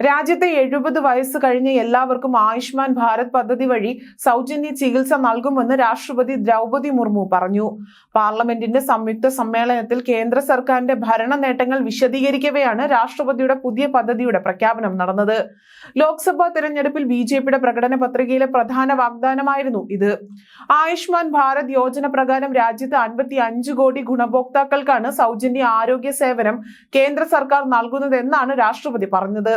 രാജ്യത്തെ എഴുപത് വയസ്സ് കഴിഞ്ഞ എല്ലാവർക്കും ആയുഷ്മാൻ ഭാരത് പദ്ധതി വഴി സൗജന്യ ചികിത്സ നൽകുമെന്ന് രാഷ്ട്രപതി ദ്രൗപതി മുർമു പറഞ്ഞു. പാർലമെന്റിന്റെ സംയുക്ത സമ്മേളനത്തിൽ കേന്ദ്ര സർക്കാരിന്റെ ഭരണ നേട്ടങ്ങൾ വിശദീകരിക്കവെയാണ് രാഷ്ട്രപതിയുടെ പുതിയ പദ്ധതിയുടെ പ്രഖ്യാപനം നടന്നത്. ലോക്സഭാ തെരഞ്ഞെടുപ്പിൽ ബി ജെ പിയുടെ പ്രകടന പത്രികയിലെ പ്രധാന വാഗ്ദാനമായിരുന്നു ഇത്. ആയുഷ്മാൻ ഭാരത് യോജന പ്രകാരം രാജ്യത്ത് അൻപത്തി അഞ്ച് കോടി ഗുണഭോക്താക്കൾക്കാണ് സൗജന്യ ആരോഗ്യ സേവനം കേന്ദ്ര സർക്കാർ നൽകുന്നതെന്നാണ് രാഷ്ട്രപതി പറഞ്ഞത്.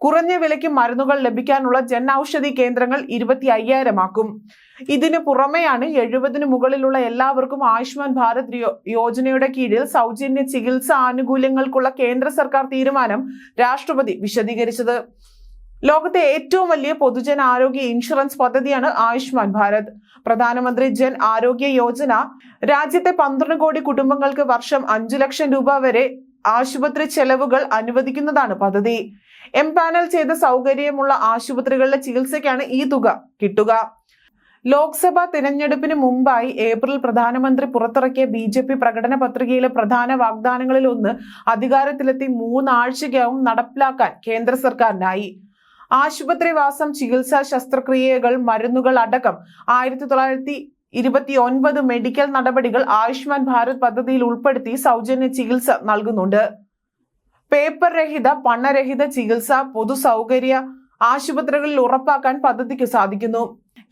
കുറഞ്ഞ വിലയ്ക്ക് മരുന്നുകൾ ലഭിക്കാനുള്ള ജൻ ഔഷധി കേന്ദ്രങ്ങൾ ഇരുപത്തി അയ്യായിരമാക്കും ഇതിനു പുറമെയാണ് എഴുപതിനു മുകളിലുള്ള എല്ലാവർക്കും ആയുഷ്മാൻ ഭാരത് യോജനയുടെ കീഴിൽ സൗജന്യ ചികിത്സ ആനുകൂല്യങ്ങൾക്കുള്ള കേന്ദ്ര സർക്കാർ തീരുമാനം രാഷ്ട്രപതി വിശദീകരിച്ചത്. ലോകത്തെ ഏറ്റവും വലിയ പൊതുജന ആരോഗ്യ ഇൻഷുറൻസ് പദ്ധതിയാണ് ആയുഷ്മാൻ ഭാരത്. പ്രധാനമന്ത്രി ജൻ ആരോഗ്യ യോജന രാജ്യത്തെ പന്ത്രണ്ട് കോടി കുടുംബങ്ങൾക്ക് വർഷം അഞ്ചു ലക്ഷം രൂപ വരെ ആശുപത്രി ചെലവുകൾ അനുവദിക്കുന്നതാണ് പദ്ധതി. എം പാനൽ ചെയ്ത സൗകര്യമുള്ള ആശുപത്രികളിലെ ചികിത്സയ്ക്കാണ് ഈ തുക കിട്ടുക. ലോക്സഭാ തിരഞ്ഞെടുപ്പിന് മുമ്പായി ഏപ്രിൽ പ്രധാനമന്ത്രി പുറത്തിറക്കിയ ബി ജെ പി പ്രകടന പത്രികയിലെ പ്രധാന വാഗ്ദാനങ്ങളിൽ ഒന്ന് അധികാരത്തിലെത്തി മൂന്നാഴ്ചയ്ക്കകം നടപ്പിലാക്കാൻ കേന്ദ്ര സർക്കാരിനായി. ആശുപത്രിവാസം ചികിത്സാ ശസ്ത്രക്രിയകൾ മരുന്നുകൾ അടക്കം ആയിരത്തി തൊള്ളായിരത്തി ഇരുപത്തി ഒൻപത് മെഡിക്കൽ നടപടികൾ ആയുഷ്മാൻ ഭാരത് പദ്ധതിയിൽ ഉൾപ്പെടുത്തി സൗജന്യ ചികിത്സ നൽകുന്നുണ്ട്. പേപ്പർ രഹിത പണരഹിത ചികിത്സ പൊതു സൗകര്യ ആശുപത്രികളിൽ ഉറപ്പാക്കാൻ പദ്ധതിക്ക് സാധിക്കുന്നു.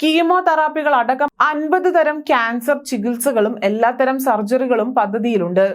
കീമോതെറാപ്പികൾ അടക്കം അൻപത് തരം ക്യാൻസർ ചികിത്സകളും എല്ലാത്തരം സർജറികളും പദ്ധതിയിലുണ്ട്.